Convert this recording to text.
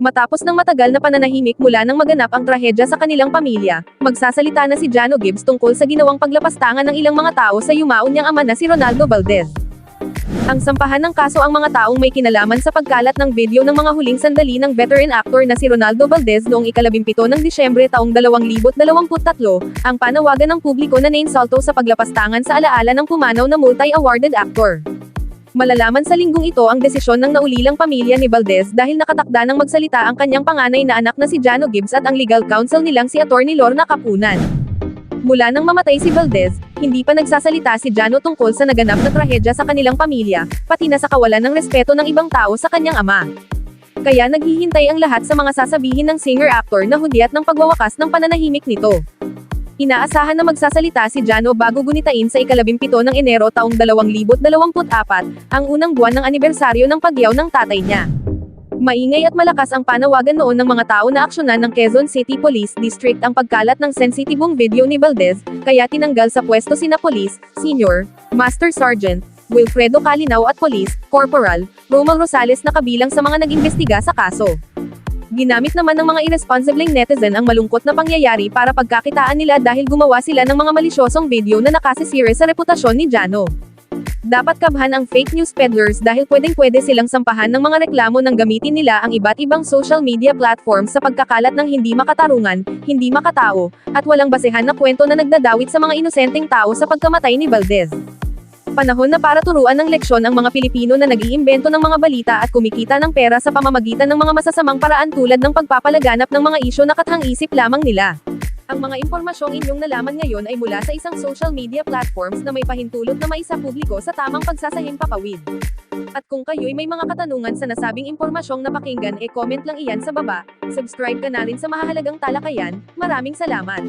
Matapos ng matagal na pananahimik mula nang maganap ang trahedya sa kanilang pamilya, magsasalita na si Jano Gibbs tungkol sa ginawang paglapastangan ng ilang mga tao sa yumaon niyang ama na si Ronaldo Valdez. Ang sampahan ng kaso ang mga taong may kinalaman sa pagkalat ng video ng mga huling sandali ng veteran actor na si Ronaldo Valdez noong ikalabimpito ng Disyembre taong 2023, ang panawagan ng publiko na nainsulto sa paglapastangan sa alaala ng pumanaw na multi-awarded actor. Malalaman sa linggong ito ang desisyon ng naulilang pamilya ni Valdez dahil nakatakda ng magsalita ang kanyang panganay na anak na si Jano Gibbs at ang legal counsel nilang si Attorney Lorna Kapunan. Mula nang mamatay si Valdez, hindi pa nagsasalita si Jano tungkol sa naganap na trahedya sa kanilang pamilya, pati na sa kawalan ng respeto ng ibang tao sa kanyang ama. Kaya naghihintay ang lahat sa mga sasabihin ng singer-actor na hudyat ng pagwawakas ng pananahimik nito. Inaasahan na magsasalita si Jano bago gunitain sa ikalabimpito ng Enero taong 2024, ang unang buwan ng anibersaryo ng pagyaw ng tatay niya. Maingay at malakas ang panawagan noon ng mga tao na aksyonan ng Quezon City Police District ang pagkalat ng sensitibong video ni Valdez, kaya tinanggal sa pwesto sina Police, Senior, Master Sergeant, Wilfredo Calinaw at Police, Corporal, Romal Rosales na kabilang sa mga nag-imbestiga sa kaso. Ginamit naman ng mga irresponsibleng netizen ang malungkot na pangyayari para pagkakitaan nila dahil gumawa sila ng mga malisyosong video na nakasisire sa reputasyon ni Jano. Dapat kabhan ang fake news peddlers dahil pwedeng-pwede silang sampahan ng mga reklamo nang gamitin nila ang iba't ibang social media platforms sa pagkakalat ng hindi makatarungan, hindi makatao, at walang basehan na kwento na nagdadawit sa mga inosenteng tao sa pagkamatay ni Valdez. Panahon na para turuan ng leksyon ang mga Pilipino na nag-iimbento ng mga balita at kumikita ng pera sa pamamagitan ng mga masasamang paraan tulad ng pagpapalaganap ng mga isyo na kathang-isip lamang nila. Ang mga impormasyong inyong nalaman ngayon ay mula sa isang social media platforms na may pahintulot na maisa publiko sa tamang pagsasahim papawid. At kung kayo'y may mga katanungan sa nasabing impormasyong napakinggan e comment lang iyan sa baba, subscribe ka na rin sa mahalagang talakayan, maraming salamat.